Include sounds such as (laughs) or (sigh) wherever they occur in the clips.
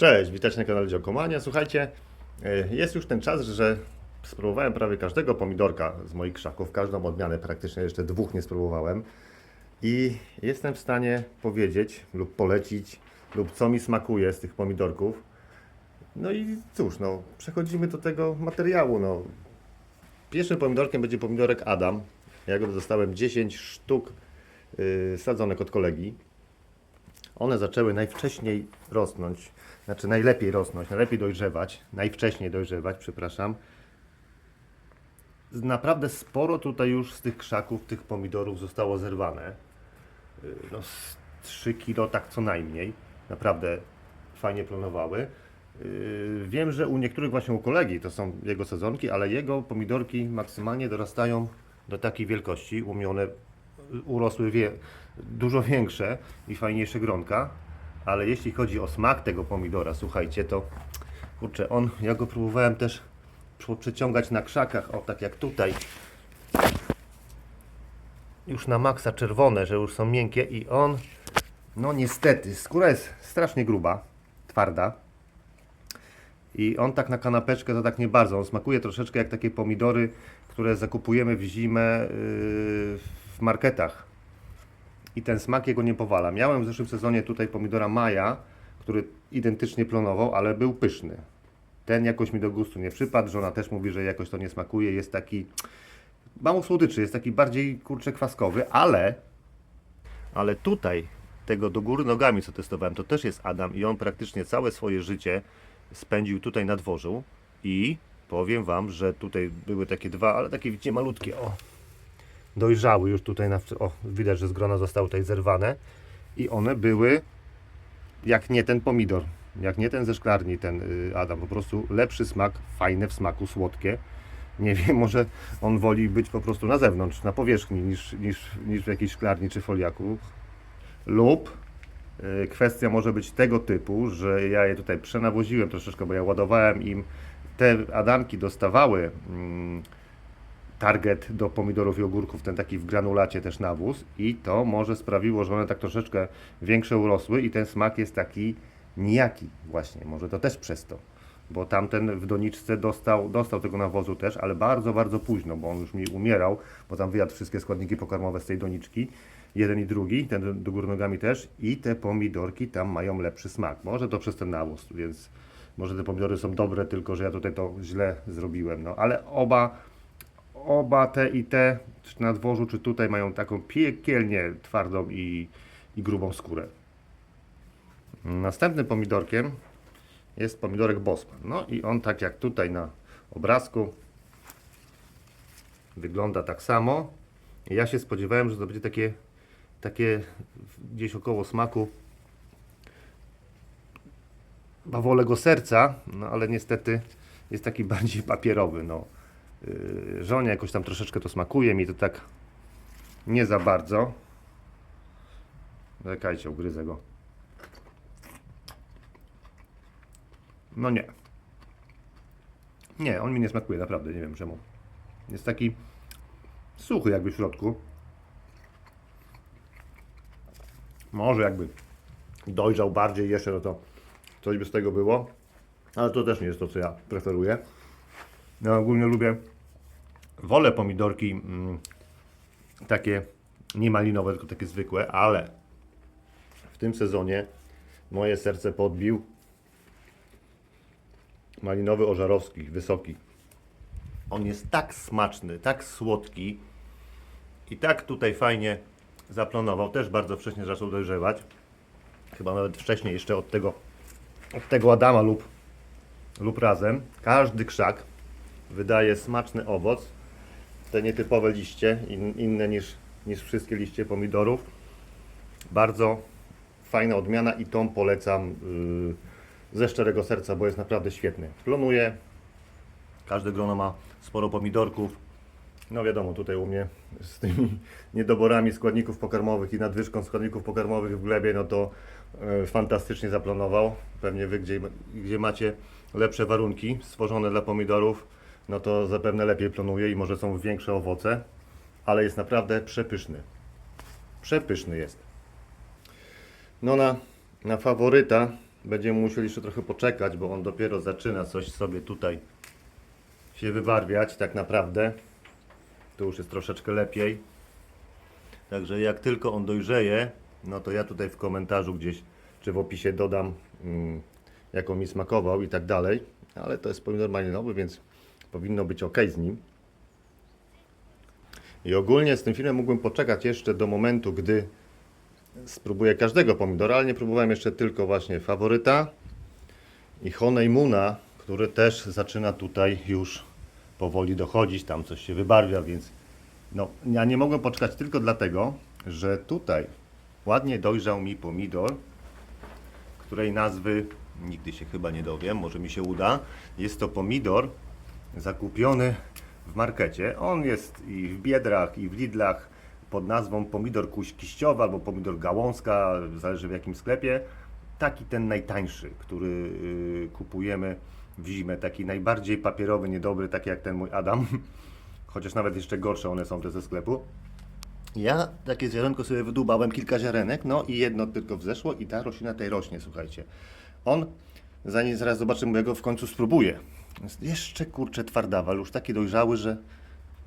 Cześć, witajcie na kanale Działkomania. Słuchajcie, e, jest już ten czas, że spróbowałem prawie każdego pomidorka z moich krzaków, każdą odmianę praktycznie, jeszcze dwóch nie spróbowałem. I jestem w stanie powiedzieć lub polecić, lub co mi smakuje z tych pomidorków. No i cóż, no, przechodzimy do tego materiału. No. Pierwszym pomidorkiem będzie pomidorek Adam. Ja go dostałem 10 sztuk yy, sadzonek od kolegi. One zaczęły najwcześniej rosnąć, znaczy najlepiej rosnąć, najlepiej dojrzewać, najwcześniej dojrzewać, przepraszam. Naprawdę sporo tutaj już z tych krzaków, tych pomidorów zostało zerwane. Yy, No, z 3 kilo tak co najmniej. Naprawdę fajnie planowały. Yy, Wiem, że u niektórych właśnie u kolegi to są jego sezonki, ale jego pomidorki maksymalnie dorastają do takiej wielkości. U mnie one urosły wie, dużo większe i fajniejsze gronka. Ale jeśli chodzi o smak tego pomidora, słuchajcie, to kurczę, on, ja go próbowałem też przeciągać na krzakach, o tak jak tutaj. Już na maksa czerwone, że już są miękkie i on, no niestety, skóra jest strasznie gruba, twarda. I on tak na kanapeczkę to tak nie bardzo. On smakuje troszeczkę jak takie pomidory, które zakupujemy w zimę yy, w marketach. I ten smak jego nie powala. Miałem w zeszłym sezonie tutaj pomidora Maja, który identycznie plonował, ale był pyszny. Ten jakoś mi do gustu nie przypadł. Żona też mówi, że jakoś to nie smakuje. Jest taki mało słodyczy, jest taki bardziej kurczę kwaskowy, ale ale tutaj tego do góry nogami co testowałem, to też jest Adam i on praktycznie całe swoje życie spędził tutaj na dworzu i powiem Wam, że tutaj były takie dwa, ale takie widzicie malutkie, o, dojrzały już tutaj, na, o, widać, że z grona zostały tutaj zerwane i one były jak nie ten pomidor, jak nie ten ze szklarni, ten y, Adam, po prostu lepszy smak, fajne w smaku, słodkie. Nie wiem, (laughs) może on woli być po prostu na zewnątrz, na powierzchni, niż, niż, niż w jakiejś szklarni czy foliaku. Lub y, kwestia może być tego typu, że ja je tutaj przenawoziłem troszeczkę, bo ja ładowałem im, te Adamki dostawały mm, target do pomidorów i ogórków, ten taki w granulacie też nawóz i to może sprawiło, że one tak troszeczkę większe urosły i ten smak jest taki nijaki właśnie, może to też przez to, bo tamten w doniczce dostał, dostał tego nawozu też, ale bardzo, bardzo późno, bo on już mi umierał, bo tam wyjadł wszystkie składniki pokarmowe z tej doniczki, jeden i drugi, ten do góry nogami też i te pomidorki tam mają lepszy smak, może to przez ten nawóz, więc może te pomidory są dobre, tylko że ja tutaj to źle zrobiłem, no. Ale oba oba te i te, czy na dworzu, czy tutaj mają taką piekielnie twardą i, i grubą skórę. Następnym pomidorkiem jest pomidorek Bosman. No i on tak jak tutaj na obrazku wygląda tak samo. Ja się spodziewałem, że to będzie takie, takie gdzieś około smaku bawolego serca, no ale niestety jest taki (laughs) bardziej papierowy. No. Yy, żonie jakoś tam troszeczkę to smakuje, mi to tak nie za bardzo. Czekajcie, ugryzę go. No nie. Nie, on mi nie smakuje, naprawdę, nie wiem czemu. Jest taki suchy jakby w środku. Może jakby dojrzał bardziej jeszcze, no to coś by z tego było. Ale to też nie jest to, co ja preferuję. Ja ogólnie lubię, wolę pomidorki mm, takie nie malinowe, tylko takie zwykłe, ale w tym sezonie moje serce podbił malinowy ożarowski, wysoki. On jest tak smaczny, tak słodki i tak tutaj fajnie zaplonował. Też bardzo wcześnie zaczął dojrzewać. Chyba nawet wcześniej jeszcze od tego, od tego Adama lub, lub razem. Każdy krzak wydaje smaczny owoc. Te nietypowe liście, in, inne niż, niż wszystkie liście pomidorów. Bardzo fajna odmiana i tą polecam yy, ze szczerego serca, bo jest naprawdę świetny. Plonuje, każde grono ma sporo pomidorków. No wiadomo, tutaj u mnie z tymi (laughs) niedoborami składników pokarmowych i nadwyżką składników pokarmowych w glebie, no to e, fantastycznie zaplanował. Pewnie Wy, gdzie, gdzie macie lepsze warunki stworzone dla pomidorów, no to zapewne lepiej plonuje i może są większe owoce, ale jest naprawdę przepyszny. Przepyszny jest. No na, na faworyta będziemy musieli jeszcze trochę poczekać, bo on dopiero zaczyna coś sobie tutaj się wybarwiać tak naprawdę. Tu już jest troszeczkę lepiej. Także jak tylko on dojrzeje, no to ja tutaj w komentarzu gdzieś, czy w opisie dodam, mm, jak on mi smakował i tak dalej. Ale to jest pomidor malinowy, więc powinno być ok z nim. I ogólnie z tym filmem mógłbym poczekać jeszcze do momentu, gdy spróbuję każdego pomidora, ale nie próbowałem jeszcze tylko właśnie faworyta i Honeymuna, który też zaczyna tutaj już powoli dochodzić, tam coś się wybarwia, więc no, ja nie mogłem poczekać tylko dlatego, że tutaj ładnie dojrzał mi pomidor, której nazwy nigdy się chyba nie dowiem, może mi się uda. Jest to pomidor zakupiony w markecie. On jest i w Biedrach, i w Lidlach pod nazwą pomidor kiściowy albo pomidor gałązka, zależy w jakim sklepie. Taki ten najtańszy, który y, kupujemy w zimę, taki najbardziej papierowy, niedobry, taki jak ten mój Adam. (laughs) Chociaż nawet jeszcze gorsze one są te ze sklepu. Ja takie ziarenko sobie wydłubałem, kilka ziarenek, no i jedno tylko wzeszło i ta roślina tej rośnie, słuchajcie. On, zanim zaraz zobaczymy, go w końcu spróbuję. Jest jeszcze kurczę twardawa, ale już taki dojrzały, że,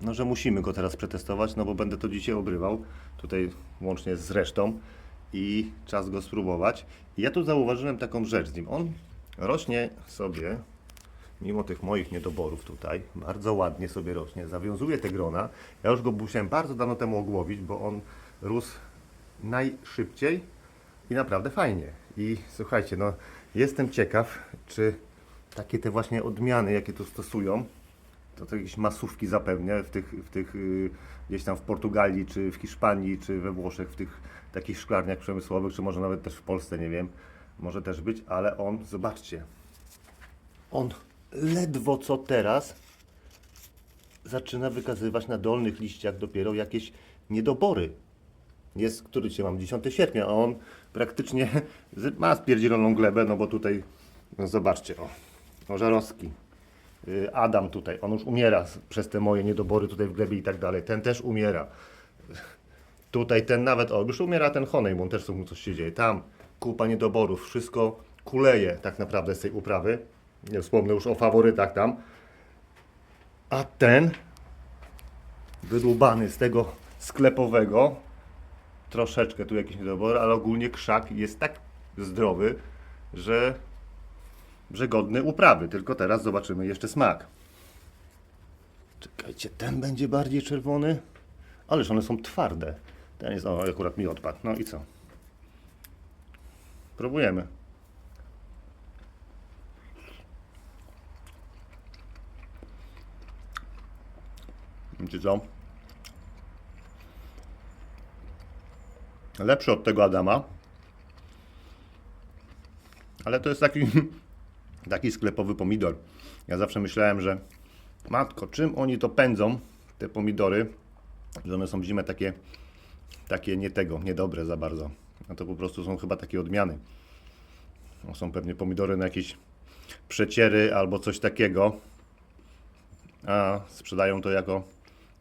no, że musimy go teraz przetestować, no bo będę to dzisiaj obrywał, tutaj łącznie z resztą i czas go spróbować. I ja tu zauważyłem taką rzecz z nim. On rośnie sobie, mimo tych moich niedoborów tutaj, bardzo ładnie sobie rośnie, zawiązuje te grona. Ja już go musiałem bardzo dawno temu ogłowić, bo on rósł najszybciej i naprawdę fajnie. I słuchajcie, no jestem ciekaw, czy takie te właśnie odmiany, jakie tu stosują, to, to jakieś masówki zapewne w tych, w tych y, gdzieś tam w Portugalii, czy w Hiszpanii, czy we Włoszech, w tych takich szklarniach przemysłowych, czy może nawet też w Polsce, nie wiem, może też być, ale on, zobaczcie, on ledwo co teraz zaczyna wykazywać na dolnych liściach dopiero jakieś niedobory. Jest, który dzisiaj mam, 10 sierpnia, a on praktycznie (laughs) ma spierdzieloną glebę, no bo tutaj, no zobaczcie, o żarowski. Y, Adam tutaj, on już umiera przez te moje niedobory tutaj w glebie i tak dalej. Ten też umiera. (laughs) Tutaj ten nawet, o, już umiera ten Honeymoon, też mu coś się dzieje. Tam kupa niedoborów, wszystko kuleje tak naprawdę z tej uprawy. Nie wspomnę już o faworytach tam. A ten wydłubany z tego sklepowego, troszeczkę tu jakiś niedobór, ale ogólnie krzak jest tak zdrowy, że, że godny uprawy. Tylko teraz zobaczymy jeszcze smak. Czekajcie, ten będzie bardziej czerwony. Ależ one są twarde. Ten jest, o, akurat mi odpadł. No i co? Próbujemy. Wiecie co? Lepszy od tego Adama. Ale to jest taki, (laughs) taki sklepowy pomidor. Ja zawsze myślałem, że matko, czym oni to pędzą, te pomidory, że one są w zimę takie, takie nie tego, niedobre za bardzo. A to po prostu są chyba takie odmiany. To są pewnie pomidory na jakieś przeciery albo coś takiego. A sprzedają to jako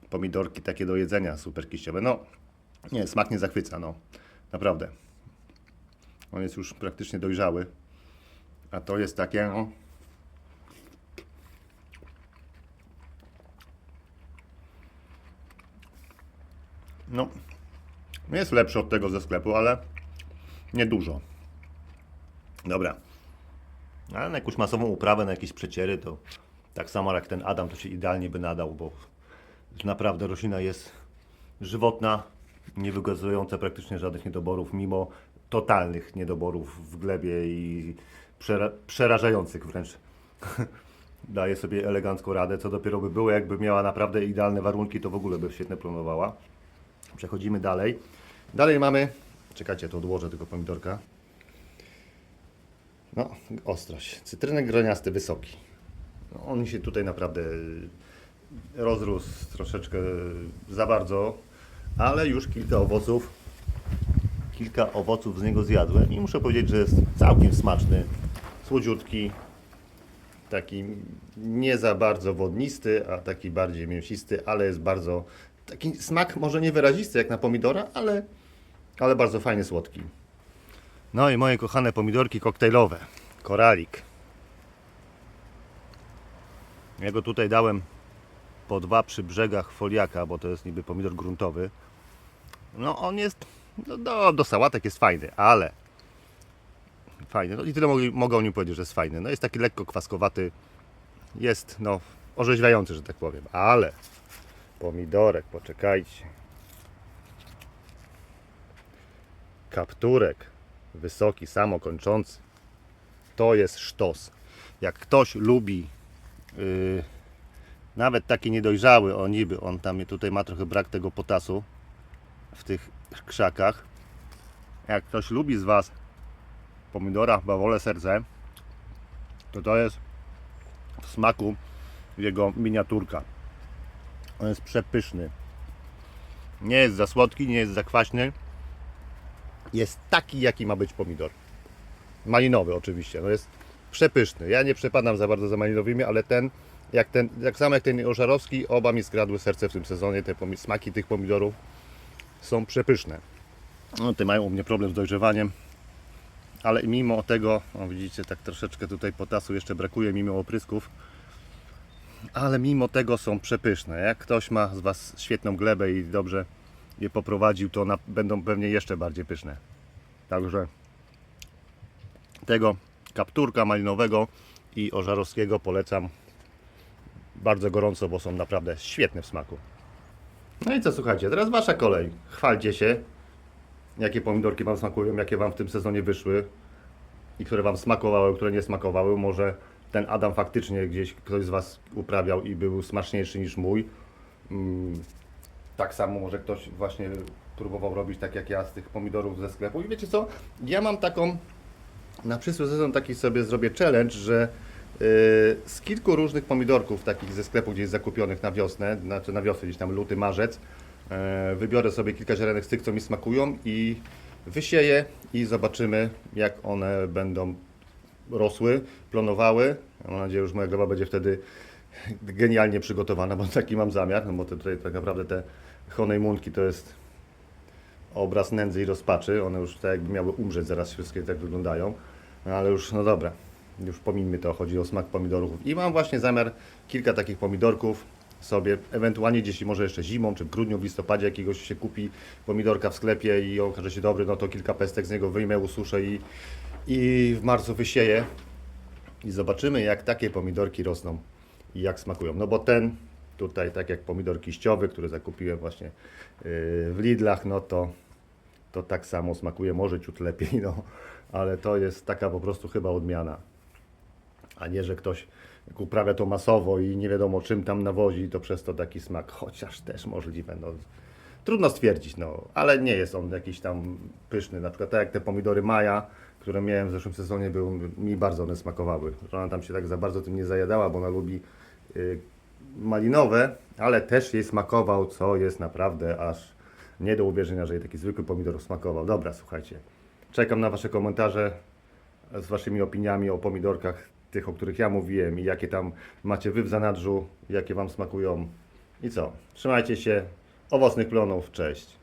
pomidorki takie do jedzenia, super kiściowe. No, nie, smak nie zachwyca, no. Naprawdę. On jest już praktycznie dojrzały. A to jest takie, no. No, jest lepszy od tego ze sklepu, ale nie dużo. Dobra. Ale na jakąś masową uprawę, na jakieś przeciery, to tak samo jak ten Adam, to się idealnie by nadał, bo naprawdę roślina jest żywotna, nie wykazująca praktycznie żadnych niedoborów, mimo totalnych niedoborów w glebie i przera przerażających wręcz. (laughs) Daje sobie elegancką radę, co dopiero by było, jakby miała naprawdę idealne warunki, to w ogóle by świetnie planowała. Przechodzimy dalej. Dalej mamy, czekajcie, to odłożę tylko pomidorka. No, ostrość. Cytrynek groniasty, wysoki. No, on się tutaj naprawdę rozrósł troszeczkę za bardzo, ale już kilka owoców, kilka owoców z niego zjadłem i muszę powiedzieć, że jest całkiem smaczny, słodziutki, taki nie za bardzo wodnisty, a taki bardziej mięsisty, ale jest bardzo, taki smak może nie wyrazisty jak na pomidora, ale, ale bardzo fajny, słodki. No i moje kochane pomidorki koktajlowe. Koralik. Ja go tutaj dałem po dwa przy brzegach foliaka, bo to jest niby pomidor gruntowy. No on jest, no, do, do sałatek jest fajny, ale fajny, no i tyle mogę, mogę o nim powiedzieć, że jest fajny. No jest taki lekko kwaskowaty, jest no orzeźwiający, że tak powiem, ale pomidorek, poczekajcie. Kapturek, wysoki, samokończący. To jest sztos. Jak ktoś lubi yy, nawet taki niedojrzały, o niby, on tam tutaj ma trochę brak tego potasu w tych krzakach. Jak ktoś lubi z Was pomidora, bawole serce, to to jest w smaku jego miniaturka. On jest przepyszny. Nie jest za słodki, nie jest za kwaśny. Jest taki, jaki ma być pomidor. Malinowy oczywiście. No jest przepyszny. Ja nie przepadam za bardzo za malinowymi, ale ten, jak ten, tak samo jak ten ożarowski, oba mi skradły serce w tym sezonie. Te smaki tych pomidorów są przepyszne. No, te mają u mnie problem z dojrzewaniem, ale mimo tego, o widzicie, tak troszeczkę tutaj potasu jeszcze brakuje, mimo oprysków, ale mimo tego są przepyszne. Jak ktoś ma z Was świetną glebę i dobrze je poprowadził, to na, będą pewnie jeszcze bardziej pyszne. Także tego kapturka malinowego i ożarowskiego polecam bardzo gorąco, bo są naprawdę świetne w smaku. No i co, słuchajcie, teraz Wasza kolej. Chwalcie się, jakie pomidorki Wam smakują, jakie Wam w tym sezonie wyszły i które Wam smakowały, które nie smakowały. Może ten Adam faktycznie gdzieś ktoś z Was uprawiał i był smaczniejszy niż mój. Mm, tak samo może ktoś właśnie próbował robić tak jak ja z tych pomidorów ze sklepu. I wiecie co, ja mam taką, na przyszły sezon taki sobie zrobię challenge, że yy, z kilku różnych pomidorków takich ze sklepu gdzieś zakupionych na wiosnę, znaczy na wiosnę gdzieś tam luty, marzec, wybiorę sobie kilka ziarenek z tych, co mi smakują i wysieję i zobaczymy jak one będą rosły, plonowały. Mam nadzieję, że moja gleba będzie wtedy genialnie przygotowana, bo taki mam zamiar, no bo tutaj tak naprawdę te honeymoonki to jest obraz nędzy i rozpaczy. One już tak jakby miały umrzeć, zaraz wszystkie tak wyglądają. No ale już, no dobra, już pomińmy to, chodzi o smak pomidorów. I mam właśnie zamiar kilka takich pomidorków sobie, ewentualnie gdzieś może jeszcze zimą, czy w grudniu, w listopadzie jakiegoś się kupi pomidorka w sklepie i okaże się dobry, no to kilka pestek z niego wyjmę, ususzę i, i w marcu wysieję. I zobaczymy, jak takie pomidorki rosną i jak smakują. No bo ten tutaj, tak jak pomidor kiściowy, który zakupiłem właśnie yy, w Lidlach, no to, to tak samo smakuje, może ciut lepiej, (laughs) no, ale to jest taka po prostu chyba odmiana. A nie, że ktoś uprawia to masowo i nie wiadomo czym tam nawozi, to przez to taki smak, chociaż też możliwe. No, trudno stwierdzić, no, ale nie jest on jakiś tam pyszny. Na przykład tak jak te pomidory Maja, które miałem w zeszłym sezonie, był, mi bardzo one smakowały. Ona tam się tak za bardzo tym nie zajadała, bo ona lubi y, malinowe, ale też jej smakował, co jest naprawdę aż nie do uwierzenia, że jej taki zwykły pomidor smakował. Dobra, słuchajcie, czekam na Wasze komentarze z Waszymi opiniami o pomidorkach, tych, o których ja mówiłem i jakie tam macie Wy w zanadrzu, jakie Wam smakują. I co? Trzymajcie się, owocnych plonów, cześć.